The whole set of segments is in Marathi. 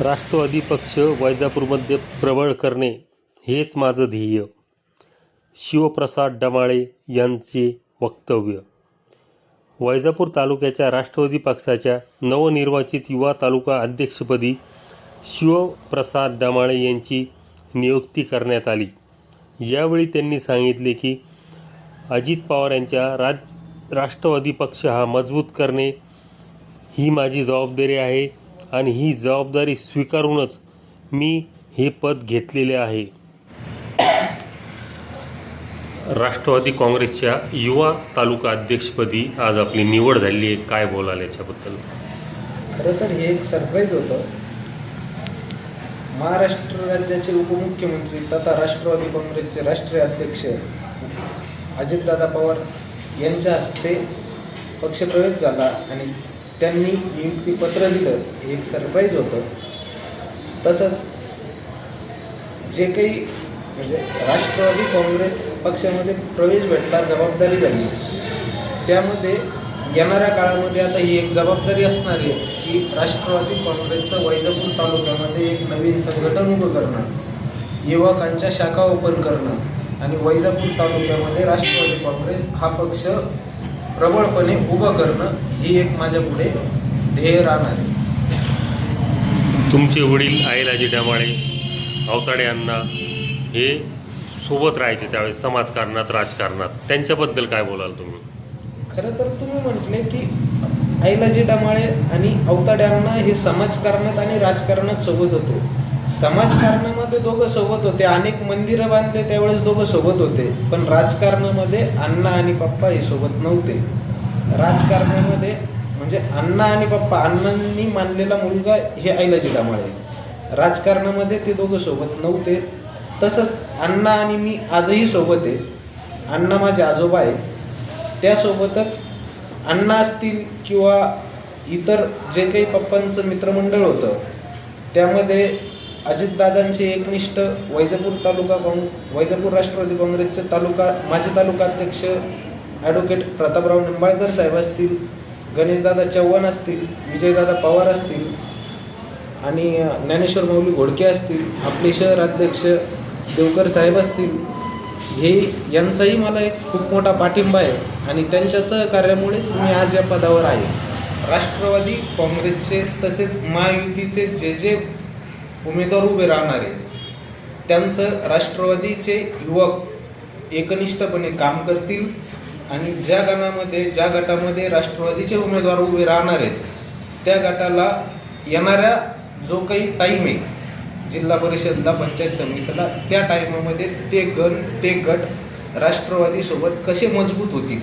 राष्ट्रवादी पक्ष वैजापूरमध्ये प्रबळ करणे हेच माझं ध्येय. शिवप्रसाद डमाळे यांचे वक्तव्य. वैजापूर तालुक्याच्या राष्ट्रवादी पक्षाच्या नवनिर्वाचित युवा तालुका अध्यक्षपदी शिवप्रसाद डमाळे यांची नियुक्ती करण्यात आली. यावेळी त्यांनी सांगितले की अजित पवार यांच्या राज राष्ट्रवादी पक्ष हा मजबूत करणे ही माझी जबाबदारी आहे. आणि ही जबाबदारी स्वीकारूनच मी हे पद घेतलेले आहे. राष्ट्रवादी काँग्रेसच्या युवा तालुका अध्यक्षपदी आज आपली निवड झाली आहे. काय बोलाल याच्याबद्दल? खरं तर हे एक सरप्राईज होतं. महाराष्ट्र राज्याचे उपमुख्यमंत्री तथा राष्ट्रवादी काँग्रेसचे राष्ट्रीय अध्यक्ष अजितदादा पवार यांच्या हस्ते पक्षप्रवेश झाला आणि त्यांनी नियुक्तीपत्र दिलं हे एक सरप्राईज होतं. तसंच जे काही म्हणजे राष्ट्रवादी काँग्रेस पक्षामध्ये प्रवेश भेटला जबाबदारी झाली. त्यामध्ये येणाऱ्या काळामध्ये आता ही एक जबाबदारी असणार आहे की राष्ट्रवादी काँग्रेसचं वैजापूर तालुक्यामध्ये एक नवीन संघटन उभं करणं युवकांच्या शाखा ओपन करणं आणि वैजापूर तालुक्यामध्ये राष्ट्रवादी काँग्रेस हा पक्ष प्रबळपणे उभं करणं ही एक माझ्या पुढे ध्येय राहणार आहे. तुमचे वडील आईलाजी डमाळे अवताडे यांना हे सोबत राहायचे त्यावेळेस समाजकारणात राजकारणात. त्यांच्याबद्दल काय बोलाल तुम्ही? खरं तर तुम्ही म्हटले की आईलाजी डमाळे आणि अवताड्यांना हे समाजकारणात आणि राजकारणात सोबत होते. समाजकारणामध्ये दोघं सोबत होते. अनेक मंदिरं बांधले त्यावेळेस दोघं सोबत होते. पण राजकारणामध्ये अण्णा आणि पप्पा हे सोबत नव्हते. राजकारणामध्ये म्हणजे अण्णा आणि पप्पा अण्णांनी मानलेला मुलगा हे आईलाजी डमाळे राजकारणामध्ये ते दोघं सोबत नव्हते. तसंच अण्णा आणि मी आजही सोबत आहे. अण्णा माझे आजोबा आहे त्यासोबतच अण्णा असतील किंवा इतर जे काही पप्पांचं मित्रमंडळ होतं त्यामध्ये अजितदादांचे एकनिष्ठ वैजापूर तालुका काँग वैजापूर राष्ट्रवादी काँग्रेसचे तालुका माजी तालुका अध्यक्ष ॲडव्होकेट प्रतापराव निंबाळकर साहेब असतील गणेशदादा चव्हाण असतील विजयदादा पवार असतील आणि ज्ञानेश्वर माऊली घोडके असतील आपले शहर अध्यक्ष देवकर साहेब असतील हे यांचाही मला एक खूप मोठा पाठिंबा आहे आणि त्यांच्या सहकार्यामुळेच मी आज या पदावर आहे. राष्ट्रवादी काँग्रेसचे तसेच महायुतीचे जे जे उमेदवार उभे राहणार आहेत. त्यांचं राष्ट्रवादीचे युवक एकनिष्ठपणे काम करतील आणि ज्या गणामध्ये ज्या गटामध्ये राष्ट्रवादीचे उमेदवार उभे राहणार आहेत त्या गटाला येणाऱ्या जो काही टाईम आहे जिल्हा परिषदला पंचायत समितीला त्या टाईमामध्ये ते गण ते गट राष्ट्रवादीसोबत कसे मजबूत होतील?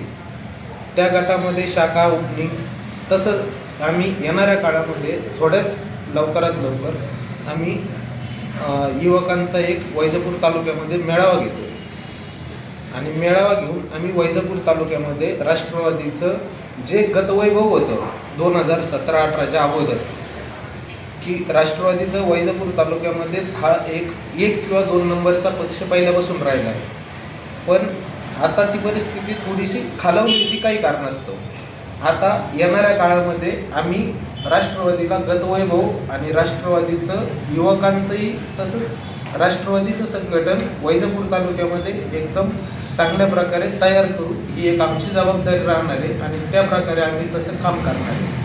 त्या गटामध्ये शाखा ओपनिंग तसंच आम्ही येणाऱ्या काळामध्ये थोड्याच लवकरात लवकर आम्ही युवकांचा एक वैजापूर तालुक्यामध्ये मेळावा घेतो. आणि मेळावा घेऊन आम्ही वैजापूर तालुक्यामध्ये राष्ट्रवादीचं जे गतवैभव होतं दोन हजार सतरा अठराच्या अगोदर की राष्ट्रवादीचं वैजापूर तालुक्यामध्ये हा एक एक किंवा दोन नंबरचा पक्ष पहिल्यापासून राहिला आहे. पण आता ती परिस्थिती थोडीशी खालावली ती काही कारणास्तव आता येणाऱ्या काळामध्ये आम्ही राष्ट्रवादीला गतवैभव आणि राष्ट्रवादीचं युवकांचंही तसंच राष्ट्रवादीचं संघटन वैजापूर तालुक्यामध्ये एकदम चांगल्या प्रकारे तयार करू ही एक आमची जबाबदारी राहणार आहे आणि त्या प्रकारे आम्ही तसं काम करणार आहे.